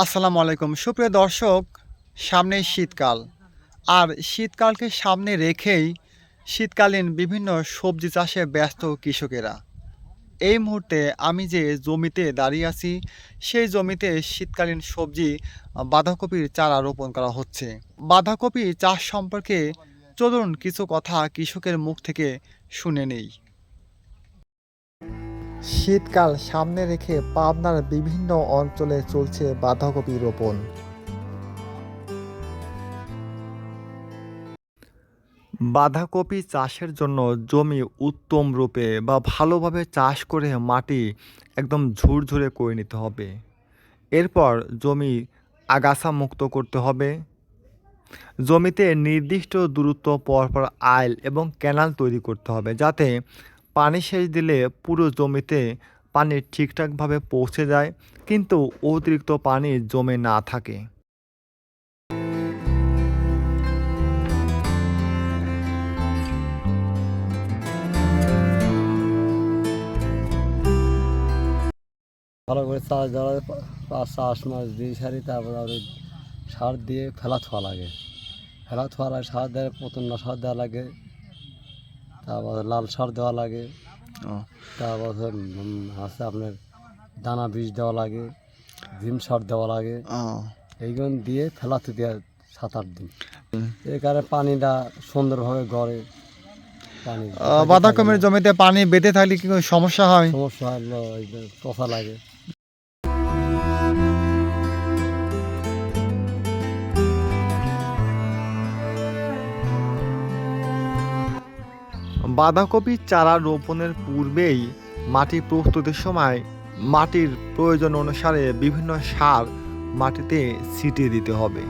আসসালামু আলাইকুম। সুপ্রিয় দর্শক সামনেই শীতকাল। আর শীতকালকে সামনে রেখেই শীতকালীন বিভিন্ন সবজি চাষে ব্যস্ত কৃষকেরা। এই মুহূর্তে আমি যে জমিতে দাঁড়িয়ে আছি, সেই জমিতে শীতকালীন সবজি, বাঁধাকপির চারা রোপণ করা হচ্ছে। বাঁধাকপি চাষ সম্পর্কে চলুন কিছু কথা কৃষকের মুখ থেকে শুনে নেই। শীতকাল সামনে রেখে পাবনার বিভিন্ন অঞ্চলে চলছে বাঁধাকপি রোপণ। বাঁধাকপি চাষের জন্য জমি উত্তম রূপে বা ভালোভাবে চাষ করে মাটি একদম ঝুরঝুরে করে নিতে হবে। এরপর জমি আগাছা মুক্ত করতে হবে। জমিতে নির্দিষ্ট দূরত্ব পরপর আইল এবং ক্যানাল তৈরি করতে হবে যাতে পানি সেচ দিলে পুরো জমিতে পানি ঠিকঠাকভাবে পৌঁছে যায়, কিন্তু অতিরিক্ত পানি জমে না থাকে। ভালো করে চাষ দেওয়া পাঁচ চাষ মাস দিয়ে সারি, তারপর আবার সার দিয়ে ফেলা থোয়া লাগে। ফেলা থোয়া লাগে, সার দেয় না, সার দেওয়া লাগে। তারপর লাল সার দেওয়া লাগে। তারপর আছে আপনার দানা বীজ দেওয়া লাগে জিম সার দেওয়া লাগে। এইগুলো দিয়ে ফেলাতে দেওয়া সাত আট দিন এই কারণে পানিটা সুন্দরভাবে গড়ে পানি বাঁধাকপির জমিতে পানি বেঁধে থাকলে কি সমস্যা হয়? সমস্যা হয় পচা লাগে। বাঁধাকপির চারা রোপণের পূর্বেই মাটি প্রস্তুতির সময় মাটির প্রয়োজন অনুসারে বিভিন্ন সার মাটিতে ছিটিয়ে দিতে হবে।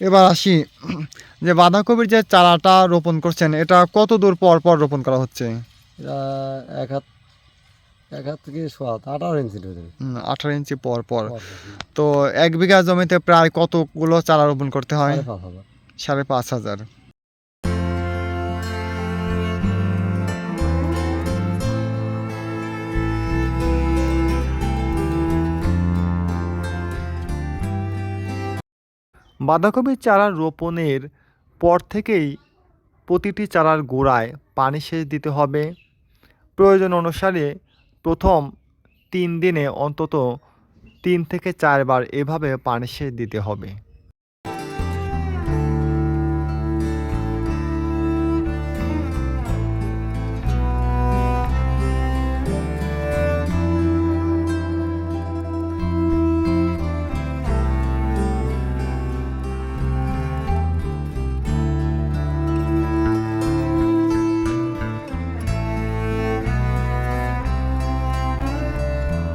এবার আসি যে বাঁধাকপির যে চারাটা রোপণ করছেন এটা কত দূর পর পর রোপণ করা হচ্ছে? এক হাত এক হাত থেকে সাত আঠারো ইঞ্চি আঠারো ইঞ্চি পর পর। পর পর। তো এক বিঘা জমিতে প্রায় কতগুলো চারা রোপণ করতে হয়। সাড়ে পাঁচ হাজার। বাঁধাকপির চারা রোপণের পর থেকেই প্রতিটি চারার গোড়ায় পানি সেচ দিতে হবে। প্রয়োজন অনুসারে প্রথম তিন দিনে অন্তত তিন থেকে চারবার এভাবে পানি সেচ দিতে হবে।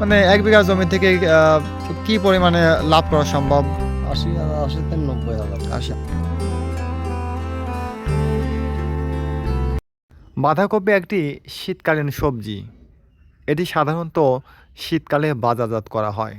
মানে এক বিঘা জমি থেকে কি পরিমাণে লাভ করা সম্ভব? আশি আশি থেকে নব্বই হাজার। আশা। বাঁধাকপি একটি শীতকালীন সবজি। এটি সাধারণত শীতকালে বাজারজাত করা হয়।